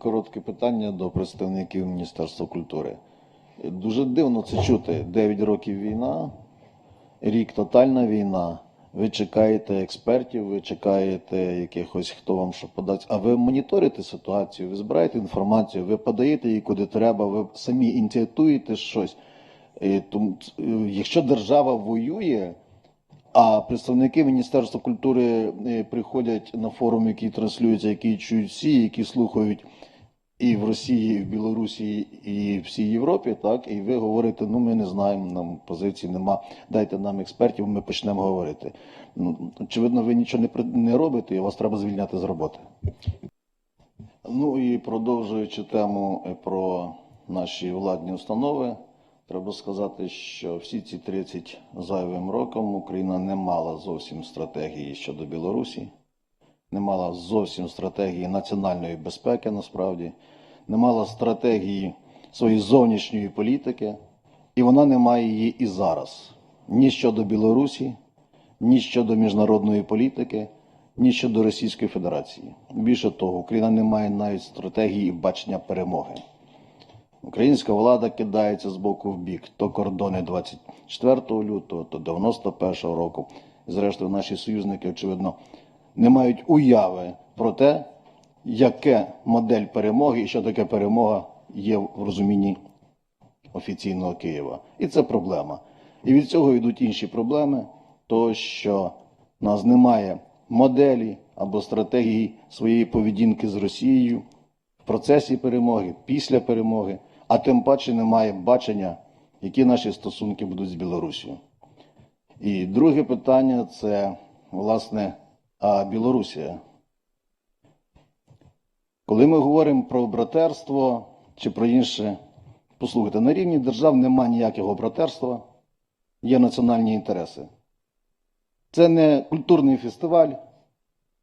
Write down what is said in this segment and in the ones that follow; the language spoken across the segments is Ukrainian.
коротке питання до представників Міністерства культури. Дуже дивно це чути. 9 років війна, рік тотальна війна. Ви чекаєте експертів, ви чекаєте якихось, хто вам що подасть. А ви моніторите ситуацію, ви збираєте інформацію, ви подаєте її куди треба, ви самі ініціатуєте щось. І тому, якщо держава воює, а представники Міністерства культури е, приходять на форум, який транслюється, який чують всі, які слухають і в Росії, і в Білорусі, і всій Європі, так, і ви говорите, ну ми не знаємо, нам позиції нема, дайте нам експертів, ми почнемо говорити. Ну, очевидно, ви нічого не, не робите, і вас треба звільняти з роботи. Ну і продовжуючи тему е, про наші владні установи, треба сказати, що всі ці 30 зайвим роком Україна не мала зовсім стратегії щодо Білорусі, не мала зовсім стратегії національної безпеки насправді, не мала стратегії своєї зовнішньої політики, і вона не має її і зараз. Ні щодо Білорусі, ні щодо міжнародної політики, ні щодо Російської Федерації. Більше того, Україна не має навіть стратегії і бачення перемоги. Українська влада кидається з боку в бік то кордони 24 лютого, то 91 року. І зрештою, наші союзники, очевидно, не мають уяви про те, яке модель перемоги і що таке перемога є в розумінні офіційного Києва. І це проблема. І від цього йдуть інші проблеми, то що в нас немає моделі або стратегії своєї поведінки з Росією в процесі перемоги, після перемоги, а тим паче немає бачення, які наші стосунки будуть з Білорусією. І друге питання це, власне, а Білорусія. Коли ми говоримо про братерство чи про інше, послухайте, на рівні держав немає ніякого братерства, є національні інтереси. Це не культурний фестиваль,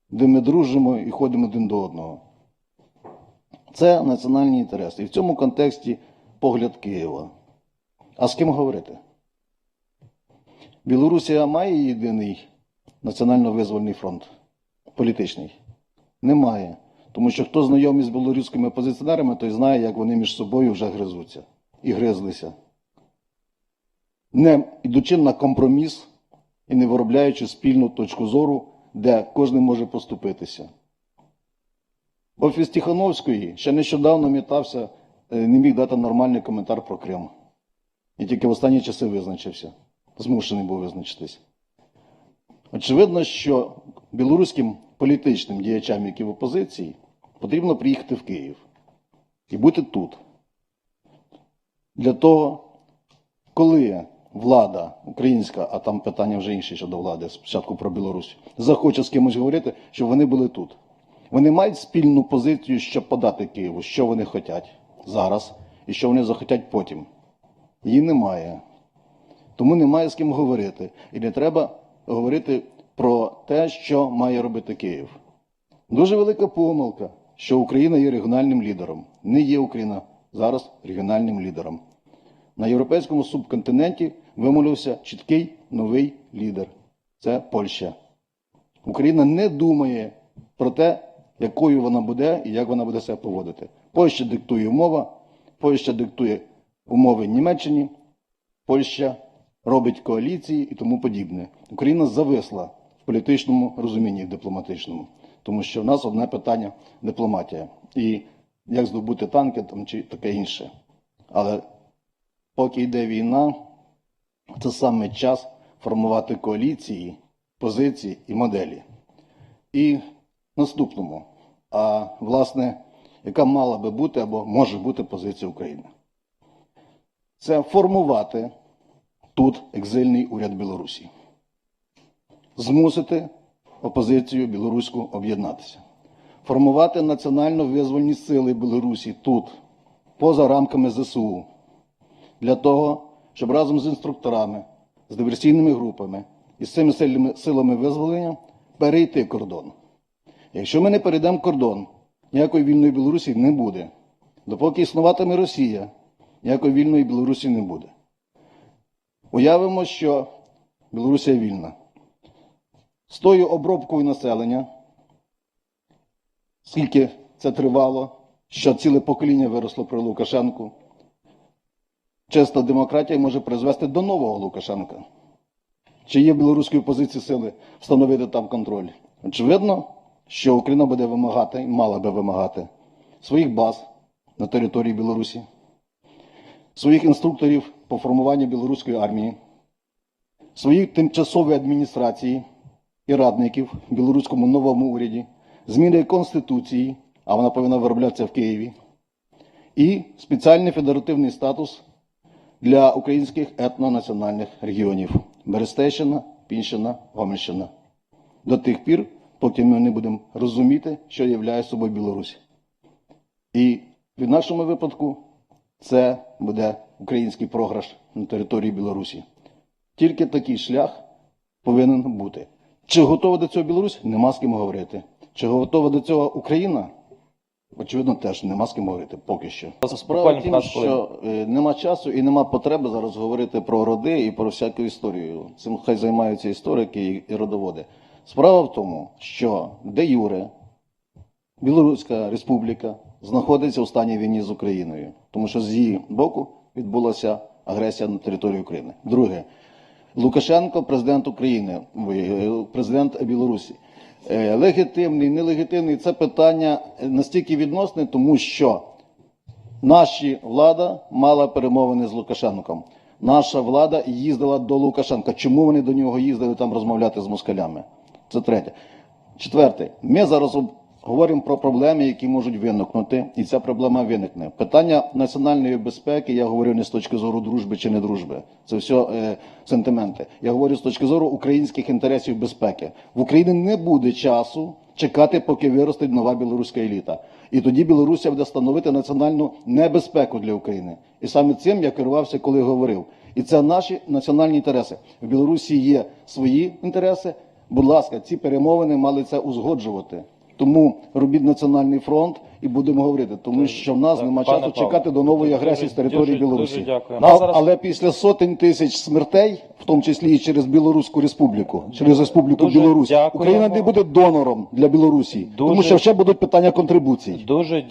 де ми дружимо і ходимо один до одного. Це національні інтереси. І в цьому контексті погляд Києва. А з ким говорити? Білорусія має єдиний національно-визвольний фронт політичний? Немає. Тому що хто знайомий з білоруськими опозиціонерами, той знає, як вони між собою вже гризуться і гризлися. Не йдучи на компроміс і не виробляючи спільну точку зору, де кожен може поступитися. Офіс Тихановської ще нещодавно мітався, е, не міг дати нормальний коментар про Крим. І тільки в останні часи визначився. Змушений був визначитись. Очевидно, що білоруським політичним діячам, які в опозиції, потрібно приїхати в Київ і бути тут. Для того, коли влада українська, а там питання вже інше щодо влади, спочатку про Білорусь, захоче з кимось говорити, щоб вони були тут. Вони мають спільну позицію, щоб подати Києву, що вони хочуть зараз і що вони захотять потім. Її немає. Тому немає з ким говорити. І не треба говорити про те, що має робити Київ. Дуже велика помилка, що Україна є регіональним лідером. Не є Україна зараз регіональним лідером. На європейському субконтиненті вимовився чіткий новий лідер це Польща. Україна не думає про те, якою вона буде і як вона буде себе поводити. Польща диктує умова, Польща диктує умови Німеччині, Польща робить коаліції і тому подібне. Україна зависла в політичному розумінні в дипломатичному, тому що в нас одне питання дипломатія. І як здобути танки там, чи таке інше. Але поки йде війна, це саме час формувати коаліції, позиції і моделі. І наступному, а власне, яка мала би бути або може бути позиція України? Це формувати тут екзильний уряд Білорусі, змусити опозицію білоруську об'єднатися, формувати національно-визвольні сили Білорусі тут, поза рамками ЗСУ, для того, щоб разом з інструкторами, з диверсійними групами і з цими силами визволення перейти кордон. Якщо ми не перейдемо кордон, ніякої вільної Білорусі не буде. Допоки існуватиме Росія, ніякої вільної Білорусі не буде. Уявимо, що Білорусія вільна. З тою обробкою населення, скільки це тривало, що ціле покоління виросло при Лукашенку. Чиста демократія може призвести до нового Лукашенка. Чи є білоруської опозиції сили встановити там контроль? Очевидно, що Україна буде вимагати, і мала би вимагати своїх баз на території Білорусі, своїх інструкторів по формуванню білоруської армії, своїх тимчасової адміністрації і радників в білоруському новому уряді, зміни Конституції, а вона повинна вироблятися в Києві, і спеціальний федеративний статус для українських етнонаціональних регіонів Берестейщина, Пінщина, Гомельщина. До тих пір, поки ми не будемо розуміти, що являє собою Білорусь. І в нашому випадку це буде український програш на території Білорусі. Тільки такий шлях повинен бути. Чи готова до цього Білорусь? Нема з ким говорити. Чи готова до цього Україна? Очевидно, теж нема з ким говорити поки що. Справа в тім, що е, нема часу і нема потреби зараз говорити про роди і про всяку історію. Цим хай займаються історики і- і родоводи. Справа в тому, що де Юре, Білоруська республіка знаходиться у стані війни з Україною, тому що з її боку відбулася агресія на території України. Друге, Лукашенко, президент України, е, президент Білорусі. Е, Легітимний, нелегітимний це питання настільки відносне, тому що наша влада мала перемовини з Лукашенком. Наша влада їздила до Лукашенка. Чому вони до нього їздили там розмовляти з москалями? Це третє. Четверте, ми зараз говоримо про проблеми, які можуть виникнути, і ця проблема виникне. Питання національної безпеки я говорю не з точки зору дружби чи не дружби. Це все е, сентименти. Я говорю з точки зору українських інтересів безпеки. В Україні не буде часу чекати, поки виросте нова білоруська еліта. І тоді Білорусія буде становити національну небезпеку для України. І саме цим я керувався, коли говорив. І це наші національні інтереси. В Білорусі є свої інтереси. Будь ласка, ці перемовини мали це узгоджувати. Тому робіть національний фронт і будемо говорити, тому що в нас нема часу чекати до нової агресії з території Білорусі. Але після сотень тисяч смертей, в тому числі і через Білоруську республіку, через Республіку Білорусь. Україна не буде донором для Білорусі, тому що ще будуть питання контрибуцій. Дуже дякую.